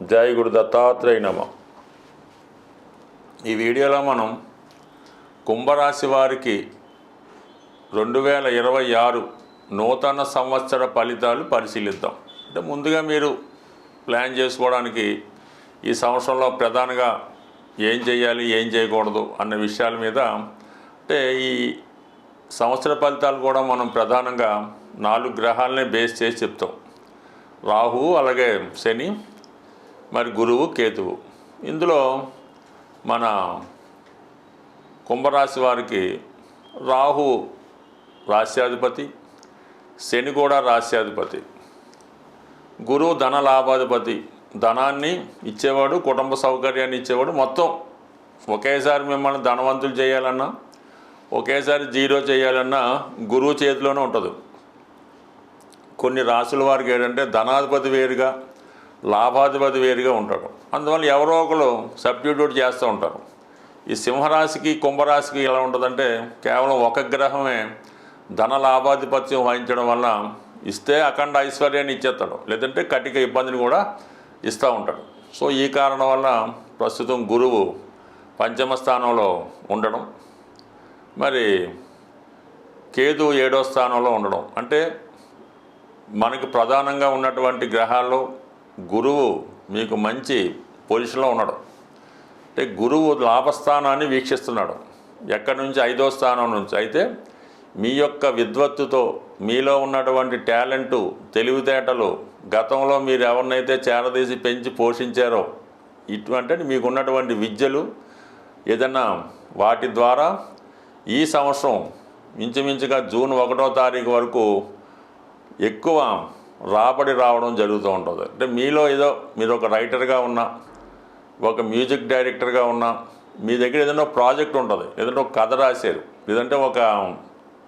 జై గురు దత్తాత్రేయ నమ. ఈ వీడియోలో మనం కుంభరాశి వారికి రెండు వేల ఇరవై ఆరు నూతన సంవత్సర ఫలితాలు పరిశీలిద్దాం. అంటే ముందుగా మీరు ప్లాన్ చేసుకోవడానికి ఈ సంవత్సరంలో ప్రధానంగా ఏం చేయాలి ఏం చేయకూడదు అన్న విషయాల మీద అంటే ఈ సంవత్సర ఫలితాలు కూడా మనం ప్రధానంగా నాలుగు గ్రహాలనే బేస్ చేసి చెప్తాం. రాహు అలాగే శని మరి గురువు కేతువు. ఇందులో మన కుంభరాశి వారికి రాహు రాశ్యాధిపతి శని కూడా రాశ్యాధిపతి. గురువు ధన లాభాధిపతి. ధనాన్ని ఇచ్చేవాడు కుటుంబ సౌకర్యాన్ని ఇచ్చేవాడు మొత్తం. ఒకేసారి మిమ్మల్ని ధనవంతులు చేయాలన్నా ఒకేసారి జీరో చేయాలన్నా గురువు చేతిలోనే ఉంటుంది. కొన్ని రాసుల వారికి ఏంటంటే ధనాధిపతి వేరుగా లాభాధిపతి వేరుగా ఉంటాడు. అందువల్ల ఎవరో ఒకరు సబ్స్టిట్యూట్ చేస్తూ ఉంటారు. ఈ సింహరాశికి కుంభరాశికి ఎలా ఉంటుందంటే కేవలం ఒక గ్రహమే ధన లాభాధిపత్యం వహించడం వల్ల ఇస్తే అఖండ ఐశ్వర్యాన్ని ఇచ్చేస్తాడు. లేదంటే కటిక ఇబ్బందిని కూడా ఇస్తూ ఉంటాడు. సో ఈ కారణం వల్ల ప్రస్తుతం గురువు పంచమ స్థానంలో ఉండడం. మరి కేతు ఏడో స్థానంలో ఉండడం. అంటే మనకు ప్రధానంగా ఉన్నటువంటి గ్రహాల్లో గురువు మీకు మంచి పొజిషన్లో ఉన్నాడు. అంటే గురువు లాభస్థానాన్ని వీక్షిస్తున్నాడు. ఎక్కడి నుంచి? ఐదో స్థానం నుంచి. అయితే మీ యొక్క విద్వత్తుతో మీలో ఉన్నటువంటి టాలెంటు తెలివితేటలు గతంలో మీరు ఎవరినైతే చేరదీసి పెంచి పోషించారో ఇటువంటి మీకు ఉన్నటువంటి విద్యలు ఏదన్నా వాటి ద్వారా ఈ సంవత్సరం ఇంచుమించుగా జూన్ ఒకటో తారీఖు వరకు ఎక్కువ రాబడి రావడం జరుగుతూ ఉంటుంది. అంటే మీలో ఏదో మీరు ఒక రైటర్గా ఉన్నా ఒక మ్యూజిక్ డైరెక్టర్గా ఉన్నా మీ దగ్గర ఏదైనా ప్రాజెక్ట్ ఉంటుంది. లేదంటే ఒక కథ రాశారు. లేదంటే ఒక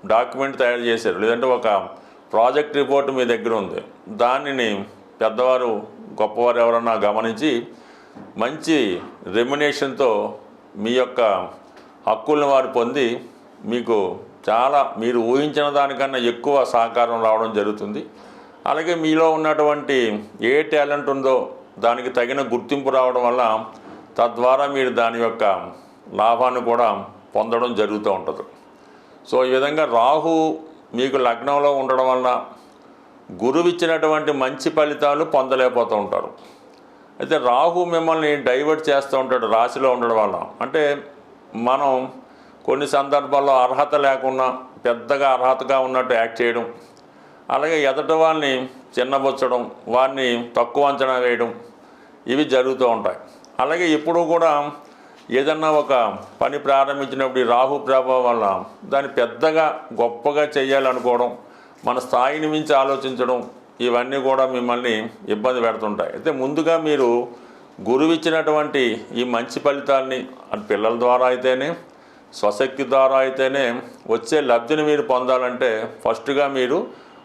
డాక్యుమెంట్ తయారు చేశారు. లేదంటే ఒక ప్రాజెక్ట్ రిపోర్ట్ మీ దగ్గర ఉంది. దానిని పెద్దవారు గొప్పవారు ఎవరన్నా గమనించి మంచి రెమ్యునేషన్తో మీ యొక్క హక్కులను వారు పొంది మీకు చాలా మీరు ఊహించిన దానికన్నా ఎక్కువ సహకారం రావడం జరుగుతుంది. అలాగే మీలో ఉన్నటువంటి ఏ టాలెంట్ ఉందో దానికి తగిన గుర్తింపు రావడం వల్ల తద్వారా మీరు దాని యొక్క లాభాన్ని కూడా పొందడం జరుగుతూ ఉంటుంది. సో ఈ విధంగా రాహు మీకు లగ్నంలో ఉండడం వల్ల గురువు ఇచ్చినటువంటి మంచి ఫలితాలు పొందలేకపోతూ ఉంటారు. అయితే రాహు మిమ్మల్ని డైవర్ట్ చేస్తూ ఉంటాడు రాశిలో ఉండడం వల్ల అంటే మనం కొన్ని సందర్భాల్లో అర్హత లేకుండా పెద్దగా అర్హతగా ఉన్నట్టు యాక్ట్ చేయడం అలాగే ఎదట వాడిని చిన్నబుచ్చడం వారిని తక్కువ అంచనా వేయడం ఇవి జరుగుతూ ఉంటాయి. అలాగే ఇప్పుడు కూడా ఏదన్నా ఒక పని ప్రారంభించినప్పుడు ఈ రాహు ప్రభావం వల్ల దాన్ని పెద్దగా గొప్పగా చేయాలనుకోవడం మన స్థాయిని మించి ఆలోచించడం ఇవన్నీ కూడా మిమ్మల్ని ఇబ్బంది పెడుతుంటాయి. అయితే ముందుగా మీరు గురువిచ్చినటువంటి ఈ మంచి ఫలితాల్ని అటు పిల్లల ద్వారా అయితేనే స్వశక్తి ద్వారా అయితేనే వచ్చే లబ్ధిని మీరు పొందాలంటే ఫస్ట్గా మీరు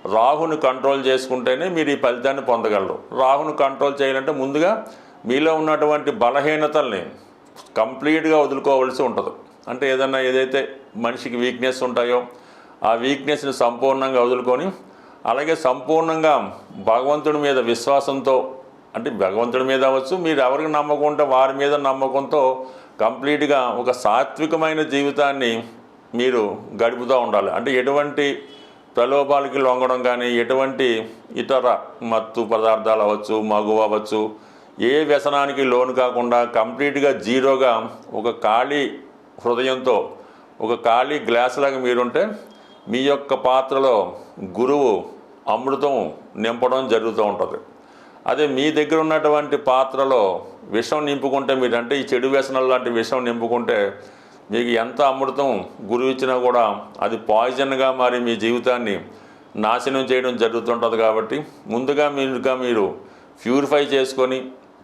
రాహుని కంట్రోల్ చేసుకుంటేనే మీరు ఈ ఫలితాన్ని పొందగలరు. రాహుని కంట్రోల్ చేయాలంటే ముందుగా మీలో ఉన్నటువంటి బలహీనతల్ని కంప్లీట్గా వదులుకోవాల్సి ఉంటుంది. అంటే ఏదన్నా ఏదైతే మనిషికి వీక్నెస్ ఉంటాయో ఆ వీక్నెస్ని సంపూర్ణంగా వదులుకొని అలాగే సంపూర్ణంగా భగవంతుడి మీద విశ్వాసంతో అంటే భగవంతుడి మీద అవ్వచ్చు మీరు ఎవరికి నమ్మకం ఉంటే వారి మీద నమ్మకంతో కంప్లీట్గా ఒక సాత్వికమైన జీవితాన్ని మీరు గడుపుతూ ఉండాలి. అంటే ఎటువంటి ప్రలోభాలకి లొంగడం కానీ ఎటువంటి ఇతర మత్తు పదార్థాలు అవ్వచ్చు మగు అవ్వచ్చు ఏ వ్యసనానికి లోను కాకుండా కంప్లీట్గా జీరోగా ఒక ఖాళీ హృదయంతో ఒక ఖాళీ గ్లాసులాగా మీరుంటే మీ యొక్క పాత్రలో గురువు అమృతం నింపడం జరుగుతూ ఉంటుంది. అదే మీ దగ్గర ఉన్నటువంటి పాత్రలో విషం నింపుకుంటే మీరు అంటే ఈ చెడు వ్యసనాలు లాంటి విషం నింపుకుంటే మీకు ఎంత అమృతం గురువు ఇచ్చినా కూడా అది పాయిజన్గా మారి మీ జీవితాన్ని నాశనం చేయడం జరుగుతుంటుంది కాబట్టి ముందుగా మీరుగా మీరు ప్యూరిఫై చేసుకొని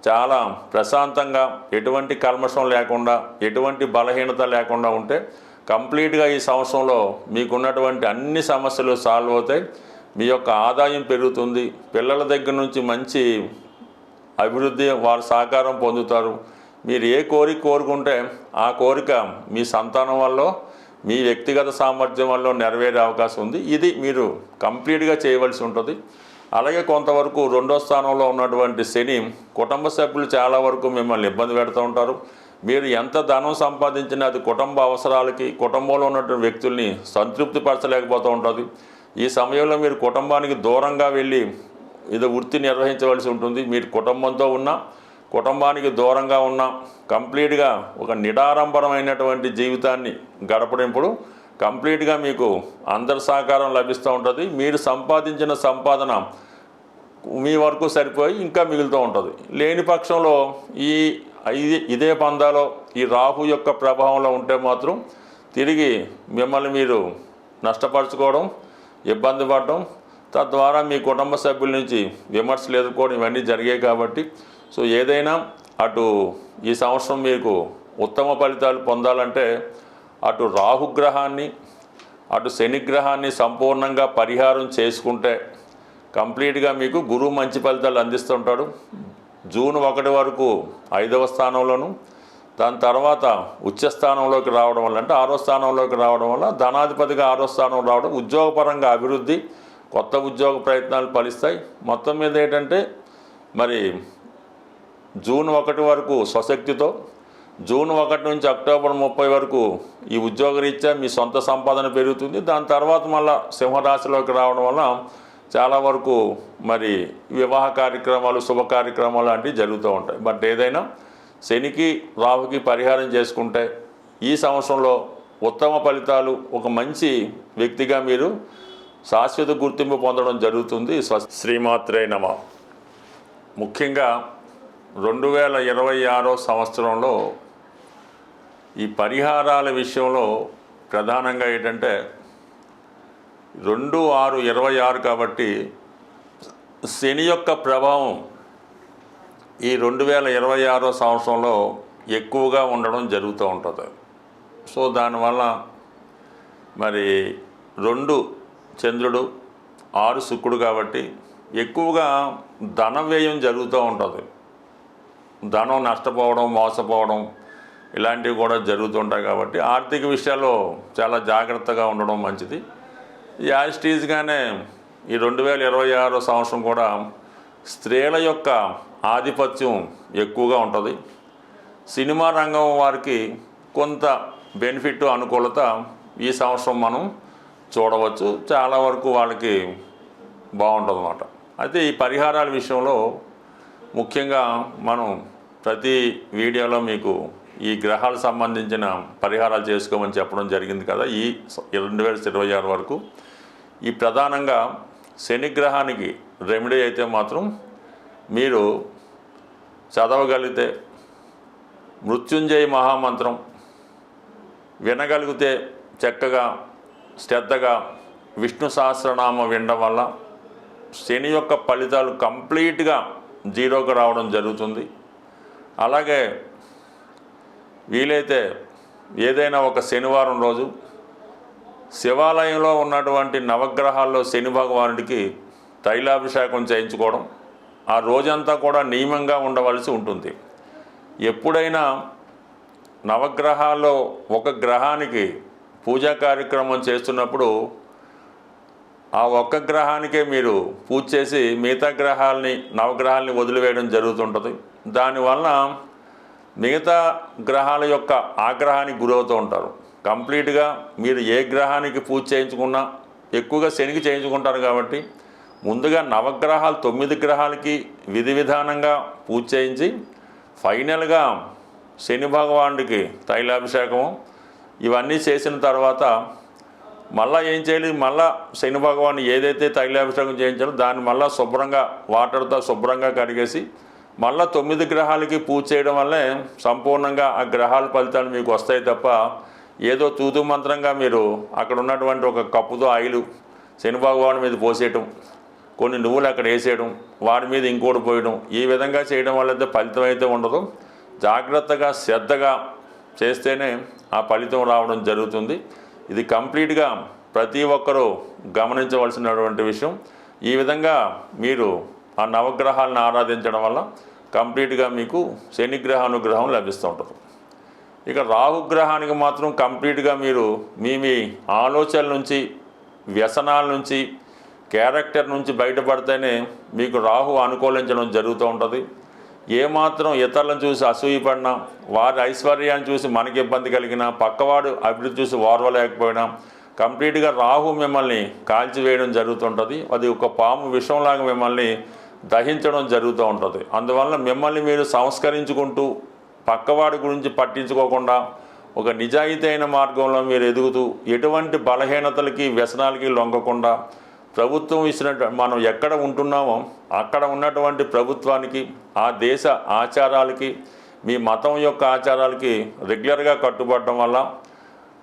చాలా ప్రశాంతంగా ఎటువంటి కల్మషం లేకుండా ఎటువంటి బలహీనత లేకుండా ఉంటే కంప్లీట్గా ఈ సంవత్సరంలో మీకున్నటువంటి అన్ని సమస్యలు సాల్వ్ అవుతాయి. మీ యొక్క ఆదాయం పెరుగుతుంది. పిల్లల దగ్గర నుంచి మంచి అభివృద్ధి వారు సహకారం పొందుతారు. మీరు ఏ కోరిక కోరుకుంటే ఆ కోరిక మీ సంతానం వల్ల మీ వ్యక్తిగత సామర్థ్యం వల్ల నెరవేరే అవకాశం ఉంది. ఇది మీరు కంప్లీట్గా చేయవలసి ఉంటుంది. అలాగే కొంతవరకు రెండో స్థానంలో ఉన్నటువంటి శని కుటుంబ సభ్యులు చాలా వరకు మిమ్మల్ని ఇబ్బంది పెడుతూ ఉంటారు. మీరు ఎంత ధనం సంపాదించినా అది కుటుంబ అవసరాలకి కుటుంబంలో ఉన్నటువంటి వ్యక్తుల్ని సంతృప్తి పరచలేకపోతూ ఉంటుంది. ఈ సమయంలో మీరు కుటుంబానికి దూరంగా వెళ్ళి ఇది వృత్తి నిర్వహించవలసి ఉంటుంది. మీరు కుటుంబంతో ఉన్న కుటుంబానికి దూరంగా ఉన్న కంప్లీట్గా ఒక నిడారంభరమైనటువంటి జీవితాన్ని గడపడింపుడు కంప్లీట్గా మీకు అందరి సహకారం లభిస్తూ ఉంటుంది. మీరు సంపాదించిన సంపాదన మీ వరకు సరిపోయి ఇంకా మిగులుతూ ఉంటుంది. లేని పక్షంలో ఈ ఇదే పందాలో ఈ రాహు యొక్క ప్రభావంలో ఉంటే మాత్రం తిరిగి మిమ్మల్ని మీరు నష్టపరచుకోవడం ఇబ్బంది పడడం తద్వారా మీ కుటుంబ సభ్యుల నుంచి విమర్శలు ఎదుర్కోవడం ఇవన్నీ జరిగాయి కాబట్టి సో ఏదైనా అటు ఈ సంవత్సరం మీకు ఉత్తమ ఫలితాలు పొందాలంటే అటు రాహుగ్రహాన్ని అటు శనిగ్రహాన్ని సంపూర్ణంగా పరిహారం చేసుకుంటే కంప్లీట్గా మీకు గురువు మంచి ఫలితాలు అందిస్తుంటాడు. జూన్ ఒకటి వరకు ఐదవ స్థానంలోను దాని తర్వాత ఉచ్చస్థానంలోకి రావడం వల్ల అంటే ఆరో స్థానంలోకి రావడం వల్ల ధనాధిపతిగా ఆరో స్థానం రావడం ఉద్యోగపరంగా అభివృద్ధి కొత్త ఉద్యోగ ప్రయత్నాలు ఫలిస్తాయి. మొత్తం మీద ఏంటంటే మరి జూన్ ఒకటి వరకు స్వశక్తితో జూన్ ఒకటి నుంచి అక్టోబర్ ముప్పై వరకు ఈ ఉద్యోగరీత్యా మీ సొంత సంపాదన పెరుగుతుంది. దాని తర్వాత మళ్ళా సింహరాశిలోకి రావడం వల్ల చాలా వరకు మరి వివాహ కార్యక్రమాలు శుభ కార్యక్రమాలు లాంటివి జరుగుతూ ఉంటాయి. బట్ ఏదైనా శనికి రాహుకి పరిహారం చేసుకుంటే ఈ సంవత్సరంలో ఉత్తమ ఫలితాలు ఒక మంచి వ్యక్తిగా మీరు శాశ్వత గుర్తింపు పొందడం జరుగుతుంది. స్వ- శ్రీమాత్రే నమ. ముఖ్యంగా రెండు వేల ఇరవై ఆరో సంవత్సరంలో ఈ పరిహారాల విషయంలో ప్రధానంగా ఏంటంటే రెండు ఆరు ఇరవై ఆరు కాబట్టి శని యొక్క ప్రభావం ఈ రెండు వేల ఇరవై ఆరో సంవత్సరంలో ఎక్కువగా ఉండడం జరుగుతూ ఉంటుంది. సో దానివల్ల మరి రెండు చంద్రుడు ఆరు శుక్రుడు కాబట్టి ఎక్కువగా ధన వ్యయం జరుగుతూ ఉంటుంది. ధనం నష్టపోవడం మోసపోవడం ఇలాంటివి కూడా జరుగుతుంటాయి కాబట్టి ఆర్థిక విషయాల్లో చాలా జాగ్రత్తగా ఉండడం మంచిది. యాజిటీజ్గానే ఈ రెండు వేల ఇరవై ఆరో సంవత్సరం కూడా స్త్రీల యొక్క ఆధిపత్యం ఎక్కువగా ఉంటుంది. సినిమా రంగం వారికి కొంత బెనిఫిట్ అనుకూలత ఈ సంవత్సరం మనం చూడవచ్చు. చాలా వరకు వాళ్ళకి బాగుంటుంది అన్నమాట అయితే ఈ పరిహారాల విషయంలో ముఖ్యంగా మనం ప్రతి వీడియోలో మీకు ఈ గ్రహాలకు సంబంధించిన పరిహారాలు చేసుకోమని చెప్పడం జరిగింది కదా ఈ రెండు వేల ఇరవై ఆరు వరకు. ఈ ప్రధానంగా శని గ్రహానికి రెమెడీ అయితే మాత్రం మీరు చదవగలిగితే మృత్యుంజయ మహామంత్రం వినగలిగితే చక్కగా శ్రద్ధగా విష్ణు సహస్రనామం వినడం వల్ల శని యొక్క ఫలితాలు కంప్లీట్గా జీరోకు రావడం జరుగుతుంది. అలాగే వీలైతే ఏదైనా ఒక శనివారం రోజు శివాలయంలో ఉన్నటువంటి నవగ్రహాల్లో శని భగవానుడికి తైలాభిషేకం చేయించుకోవడం ఆ రోజంతా కూడా నియమంగా ఉండవలసి ఉంటుంది. ఎప్పుడైనా నవగ్రహాల్లో ఒక గ్రహానికి పూజా కార్యక్రమం చేస్తున్నప్పుడు ఆ ఒక్క గ్రహానికే మీరు పూజ చేసి మిగతా గ్రహాలని నవగ్రహాలని వదిలివేయడం జరుగుతుంటుంది. దానివలన మిగతా గ్రహాల యొక్క ఆగ్రహానికి గురవుతూ ఉంటారు. కంప్లీట్గా మీరు ఏ గ్రహానికి పూజ చేయించుకున్నా ఎక్కువగా శనికి చేయించుకుంటారు కాబట్టి ముందుగా నవగ్రహాలు తొమ్మిది గ్రహాలకి విధి విధానంగా పూజ చేయించి ఫైనల్గా శని భగవానుడికి తైలాభిషేకము ఇవన్నీ చేసిన తర్వాత మళ్ళా ఏం చేయాలి? మళ్ళా శని భగవాన్ ఏదైతే తైలాభిషేకం చేయించాలో దాన్ని మళ్ళీ శుభ్రంగా వాటర్తో శుభ్రంగా కడిగేసి మళ్ళా తొమ్మిది గ్రహాలకి పూజ చేయడం వల్లే సంపూర్ణంగా ఆ గ్రహాల ఫలితాలు మీకు వస్తాయి తప్ప ఏదో తూతు మంత్రంగా మీరు అక్కడ ఉన్నటువంటి ఒక కప్పుతో ఆయిల్ శని భగవాన్ మీద పోసేయటం కొన్ని నువ్వులు అక్కడ వేసేయడం వాడి మీద ఇంకోటి పోయడం ఈ విధంగా చేయడం వల్ల అయితే ఫలితం అయితే ఉండదు. జాగ్రత్తగా శ్రద్ధగా చేస్తేనే ఆ ఫలితం రావడం జరుగుతుంది. ఇది కంప్లీట్గా ప్రతి ఒక్కరూ గమనించవలసినటువంటి విషయం. ఈ విధంగా మీరు ఆ నవగ్రహాలను ఆరాధించడం వల్ల కంప్లీట్గా మీకు శనిగ్రహ అనుగ్రహం లభిస్తూ ఉంటుంది. ఇక రాహుగ్రహానికి మాత్రం కంప్లీట్గా మీరు మీ మీ ఆలోచనల నుంచి వ్యసనాల నుంచి క్యారెక్టర్ నుంచి బయటపడితేనే మీకు రాహు అనుకూలించడం జరుగుతూ ఉంటుంది. ఏమాత్రం ఇతరులను చూసి అసూయపడినా వారి ఐశ్వర్యాన్ని చూసి మనకి ఇబ్బంది కలిగినా పక్కవాడు అభివృద్ధి చూసి ఓర్వలేకపోయినా కంప్లీట్గా రాహు మిమ్మల్ని కాల్చివేయడం జరుగుతుంటుంది అది ఒక పాము విషంలాగా మిమ్మల్ని దహించడం జరుగుతూ ఉంటుంది. అందువల్ల మిమ్మల్ని మీరు సంస్కరించుకుంటూ పక్కవాడి గురించి పట్టించుకోకుండా ఒక నిజాయితీ అయిన మార్గంలో మీరు ఎదుగుతూ ఎటువంటి బలహీనతలకి వ్యసనాలకి లొంగకుండా ప్రభుత్వం ఇచ్చినట్టు మనం ఎక్కడ ఉంటున్నామో అక్కడ ఉన్నటువంటి ప్రభుత్వానికి ఆ దేశ ఆచారాలకి మీ మతం యొక్క ఆచారాలకి రెగ్యులర్గా కట్టుబడడం వల్ల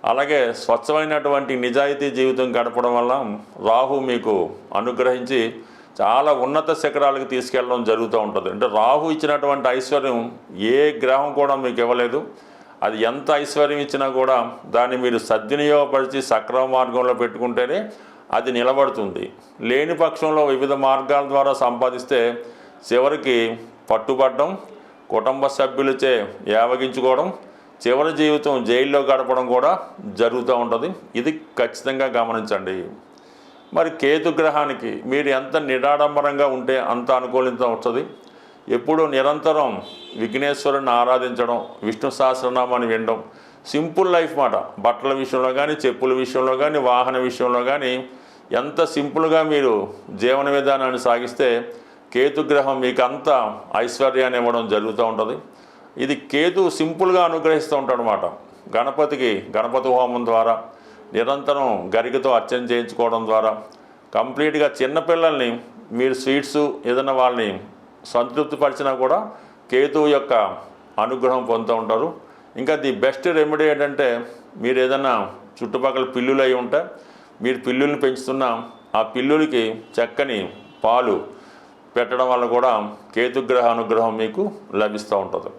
అలాగే స్వచ్ఛమైనటువంటి నిజాయితీ జీవితం గడపడం వల్ల రాహు మీకు అనుగ్రహించి చాలా ఉన్నత శిఖరాలకు తీసుకెళ్ళడం జరుగుతూ ఉంటుంది. అంటే రాహు ఇచ్చినటువంటి ఐశ్వర్యం ఏ గ్రహం కూడా మీకు ఇవ్వలేదు. అది ఎంత ఐశ్వర్యం ఇచ్చినా కూడా దాన్ని మీరు సద్వినియోగపరిచి సక్రమ మార్గంలో పెట్టుకుంటేనే అది నిలబడుతుంది. లేని పక్షంలో వివిధ మార్గాల ద్వారా సంపాదిస్తే చివరికి పట్టుబడడం కుటుంబ సభ్యులచే యావగించుకోవడం చివరి జీవితం జైల్లో గడపడం కూడా జరుగుతూ ఉంటుంది. ఇది ఖచ్చితంగా గమనించండి. మరి కేతు గ్రహానికి మీరు ఎంత నిడాడంబరంగా ఉంటే అంత అనుకూలితం వస్తుంది. ఎప్పుడూ నిరంతరం విఘ్నేశ్వరుని ఆరాధించడం విష్ణు సహస్రనామాన్ని వినడం సింపుల్ లైఫ్ మాట. బట్టల విషయంలో కానీ చెప్పుల విషయంలో కానీ వాహన విషయంలో కానీ ఎంత సింపుల్గా మీరు జీవన విధానాన్ని సాగిస్తే కేతుగ్రహం మీకు అంత ఐశ్వర్యాన్ని ఇవ్వడం జరుగుతూ ఉంటుంది. ఇది కేతు సింపుల్గా అనుగ్రహిస్తూ ఉంటాడు అనమాట గణపతికి గణపతి హోమం ద్వారా నిరంతరం గరికతో అర్చన చేయించుకోవడం ద్వారా కంప్లీట్గా చిన్నపిల్లల్ని మీరు స్వీట్స్ ఏదైనా వాళ్ళని సంతృప్తిపరిచినా కూడా కేతువు యొక్క అనుగ్రహం పొందుతూ ఉంటారు. ఇంకా ది బెస్ట్ రెమెడీ ఏంటంటే మీరు ఏదైనా చుట్టుపక్కల పిల్లులు అయి ఉంటే మీరు పిల్లుల్ని పెంచుతున్న ఆ పిల్లులకి చక్కని పాలు పెట్టడం వల్ల కూడా కేతుగ్రహ అనుగ్రహం మీకు లభిస్తూ ఉంటుంది.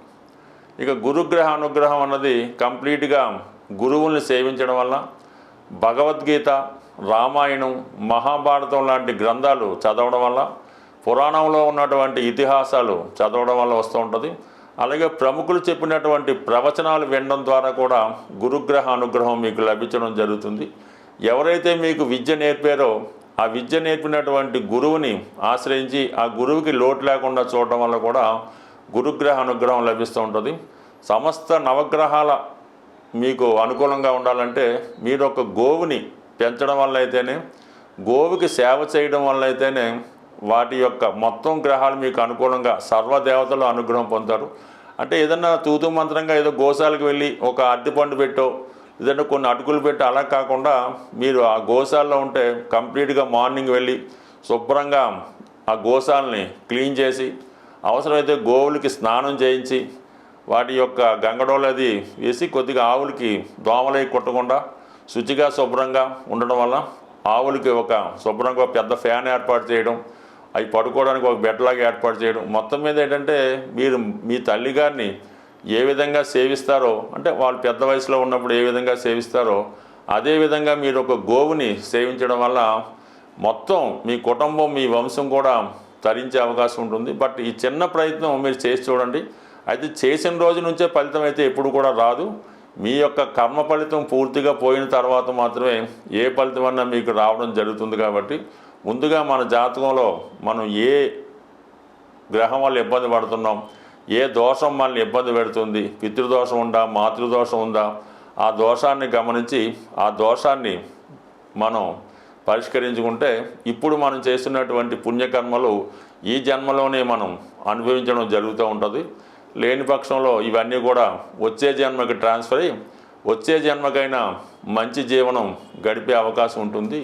ఇక గురుగ్రహ అనుగ్రహం అన్నది కంప్లీట్గా గురువుల్ని సేవించడం వల్ల భగవద్గీత రామాయణం మహాభారతం లాంటి గ్రంథాలు చదవడం వల్ల పురాణంలో ఉన్నటువంటి ఇతిహాసాలు చదవడం వల్ల వస్తూ ఉంటుంది. అలాగే ప్రముఖులు చెప్పినటువంటి ప్రవచనాలు వినడం ద్వారా కూడా గురుగ్రహ అనుగ్రహం మీకు లభించడం జరుగుతుంది. ఎవరైతే మీకు విద్య నేర్పారో ఆ విద్య నేర్పినటువంటి గురువుని ఆశ్రయించి ఆ గురువుకి లోటు లేకుండా చూడడం వల్ల కూడా గురుగ్రహ అనుగ్రహం లభిస్తూ ఉంటుంది. సమస్త నవగ్రహాల మీకు అనుకూలంగా ఉండాలంటే మీరు ఒక గోవుని పెంచడం వల్ల అయితేనే గోవుకి సేవ చేయడం వల్ల అయితేనే వాటి యొక్క మొత్తం గ్రహాలు మీకు అనుకూలంగా సర్వదేవతలు అనుగ్రహం పొందుతారు. అంటే ఏదన్నా తూతు మంత్రంగా ఏదో గోశాలకు వెళ్ళి ఒక అరటిపండు పెట్టో లేదంటే కొన్ని అటుకులు పెట్టి అలా కాకుండా మీరు ఆ గోశాలలో ఉంటే కంప్లీట్గా మార్నింగ్ వెళ్ళి శుభ్రంగా ఆ గోశాలని క్లీన్ చేసి అవసరమైతే గోవులకి స్నానం చేయించి వాటి యొక్క గంగడోలు అది వేసి కొద్దిగా ఆవులకి దోమలై కొట్టకుండా శుచిగా శుభ్రంగా ఉండడం వల్ల ఆవులకి ఒక శుభ్రంగా పెద్ద ఫ్యాన్ ఏర్పాటు చేయడం అవి పడుకోవడానికి ఒక బెడ్లాగా ఏర్పాటు చేయడం. మొత్తం మీద ఏంటంటే మీరు మీ తల్లిగారిని ఏ విధంగా సేవిస్తారో అంటే వాళ్ళు పెద్ద వయసులో ఉన్నప్పుడు ఏ విధంగా సేవిస్తారో అదే విధంగా మీరు ఒక గోవుని సేవించడం వల్ల మొత్తం మీ కుటుంబం మీ వంశం కూడా తరించే అవకాశం ఉంటుంది. బట్ ఈ చిన్న ప్రయత్నం మీరు చేసి చూడండి. అయితే చేసిన రోజు నుంచే ఫలితం అయితే ఎప్పుడు కూడా రాదు. మీ యొక్క కర్మ ఫలితం పూర్తిగా పోయిన తర్వాత మాత్రమే ఏ ఫలితం అన్నా మీకు రావడం జరుగుతుంది కాబట్టి ముందుగా మన జాతకంలో మనం ఏ గ్రహం వల్ల ఇబ్బంది పడుతున్నాం ఏ దోషం మనల్ని ఇబ్బంది పెడుతుంది పితృదోషం ఉందా మాతృదోషం ఉందా ఆ దోషాన్ని గమనించి ఆ దోషాన్ని మనం పరిష్కరించుకుంటే ఇప్పుడు మనం చేస్తున్నటువంటి పుణ్యకర్మలు ఈ జన్మలోనే మనం అనుభవించడం జరుగుతూ ఉంటుంది. లేని పక్షంలో ఇవన్నీ కూడా వచ్చే జన్మకి ట్రాన్స్ఫర్ అయ్యి వచ్చే జన్మకైనా మంచి జీవనం గడిపే అవకాశం ఉంటుంది